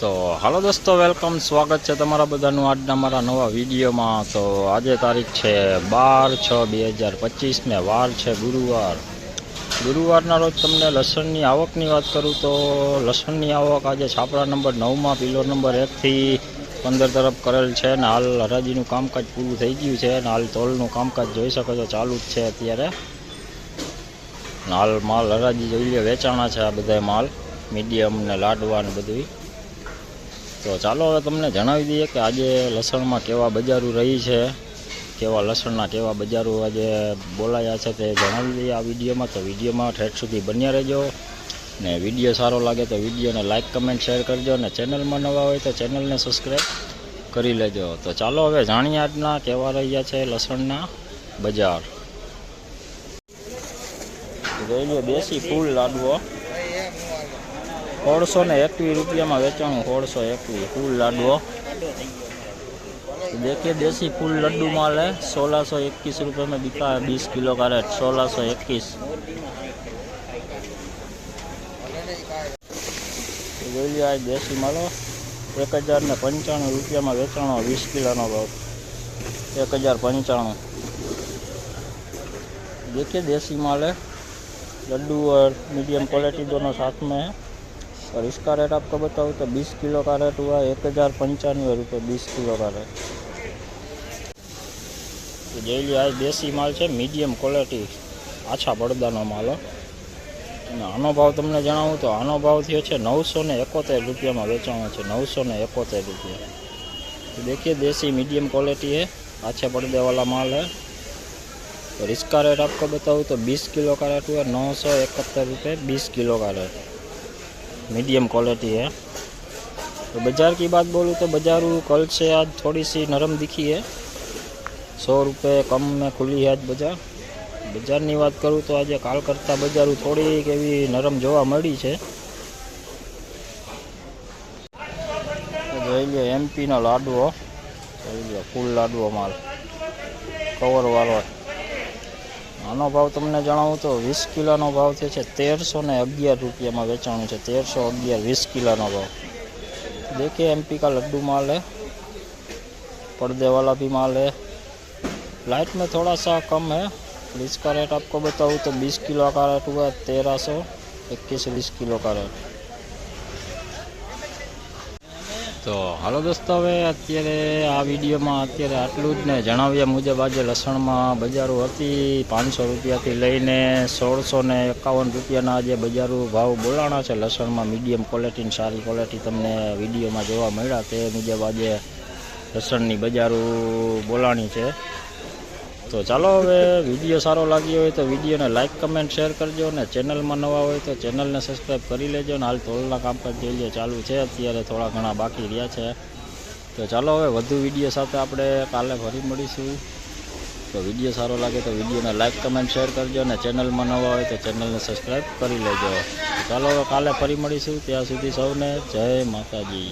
તો હાલો દોસ્તો વેલકમ સ્વાગત છે તમારા બધાનું આજના મારા નવા વિડીયોમાં. તો આજે તારીખ છે બાર છ બે હજાર પચીસને વાર છે ગુરુવાર. ગુરુવારના રોજ તમને લસણની આવકની વાત કરું તો લસણની આવક આજે છાપરા નંબર નવમાં, પિલો નંબર એકથી પંદર તરફ કરેલ છે ને હાલ હરાજીનું કામકાજ પૂરું થઈ ગયું છે ને હાલ તોલનું કામકાજ જોઈ શકો છો, ચાલુ જ છે અત્યારે. હાલ માલ હરાજી જોઈ લે, વેચાણા છે આ બધા માલ, મીડિયમ ને લાડવા ને બધું તો ચાલો હવે તમને જણાવી દઈએ કે આજે લસણમાં કેવા બજારો રહી છે, કેવા લસણના કેવા બજારો આજે બોલાયા છે તે જણાવી દઈએ આ વિડીયોમાં. તો વિડીયોમાં ઠેઠ સુધી બન્યા રહેજો ને વીડિયો સારો લાગે તો વિડીયોને લાઇક કમેન્ટ, શેર કરજો અને ચેનલમાં નવા હોય તો ચેનલને સબસ્ક્રાઈબ કરી લેજો. તો ચાલો હવે જાણીએ આજના કેવા રહ્યા છે લસણના બજાર. જોઈ લો, દેશી ફૂલ લાડવો સોળસો ને એકવીસ રૂપિયામાં વેચાણું સોળસો એકવીસ ફૂલ લાડવો देखिए देसी फूल लड्डू माल है सोलह सौ इक्कीस रुपये में बिका है बीस किलो का रेट सोलह सौ इक्कीस જોઈ લો આ દેશી માલો એક હજાર ને પંચાણું રૂપિયામાં વેચાણો વીસ કિલોનો ભાવ એક હજાર પંચાણું देखिए देसी माल है लड्डू और मीडियम क्वालिटी दोनों साथ में है और इसका रेट आपको बताऊँ तो 20 किलो का रेट हुआ एक हज़ार पंचानवे रुपये बीस किलो का रेट તો જોઈ લો આ દેશી માલ છે મીડિયમ ક્વોલિટી આછા પડદાનો માલ હો. અને આનો ભાવ તમને જણાવું તો આનો ભાવ થયો છે નવસો ને એકોતેર રૂપિયામાં વેચાણો છે નવસો ને એકોતેર રૂપિયા तो देखिए देसी मीडियम क्वालिटी है अच्छे पर्दे वाला माल है और इसका रेट आपको बताऊँ तो 20 किलो का रेट हुआ नौ सौ इकहत्तर रुपये बीस किलो का रेट मीडियम क्वालिटी है तो बाज़ार की बात बोलूँ तो बाज़ार कल से आज थोड़ी सी नरम दिखी है सौ रुपये कम में खुली है आज बाज़ार બજારની વાત કરું તો આજે કાલ કરતાં બજારો થોડીક એવી નરમ જોવા મળી છે તો જોઈ લો એમપીનો લાડવો જોઈ લો ફૂલ લાડવો માલ કવરવાળો આનો ભાવ તમને જણાવું તો વીસ કિલોનો ભાવ થયો છે તેરસો ને અગિયાર રૂપિયામાં વેચાણું છે તેરસો અગિયાર વીસ કિલોનો ભાવ देखिए एमपी का लड्डू माल है पर्दे वाला भी माल है लाइट में थोड़ा सा कम है और इसका रेट आपको बताऊँ तो 20 किलो का रेट हुआ तेरह सौ इक्कीस बीस किलो का रेट તો હાલો દોસ્તો, હવે અત્યારે આ વિડીયોમાં અત્યારે આટલું જ ને જણાવ્યા મુજબ આજે લસણમાં બજારો હતી પાંચસો રૂપિયાથી લઈને સોળસો ને એકાવન રૂપિયાના આજે બજારો ભાવ બોલાણા છે. લસણમાં મીડિયમ ક્વોલિટીની સારી ક્વોલિટી તમને વિડીયોમાં જોવા મળ્યા તે મુજબ આજે લસણની બજારો બોલાણી છે. તો ચાલો હવે વીડિયો સારો લાગ્યો હોય તો વિડીયોને લાઇક કમેન્ટ શેર કરજો ને ચેનલમાં નવા હોય તો ચેનલને સબસ્ક્રાઈબ કરી લેજો ને હાલ તોલના કામકાજ જોઈ લે, ચાલુ છે. અત્યારે થોડા ઘણા બાકી રહ્યા છે. તો ચાલો હવે વધુ વીડિયો સાથે આપણે કાલે ફરી મળીશું. તો વીડિયો સારો લાગે તો વિડીયોને લાઇક કમેન્ટ શેર કરજો ને ચેનલમાં નવા હોય તો ચેનલને સબસ્ક્રાઈબ કરી લેજો. ચાલો હવે કાલે ફરી મળીશું. ત્યાં સુધી સૌને જય માતાજી.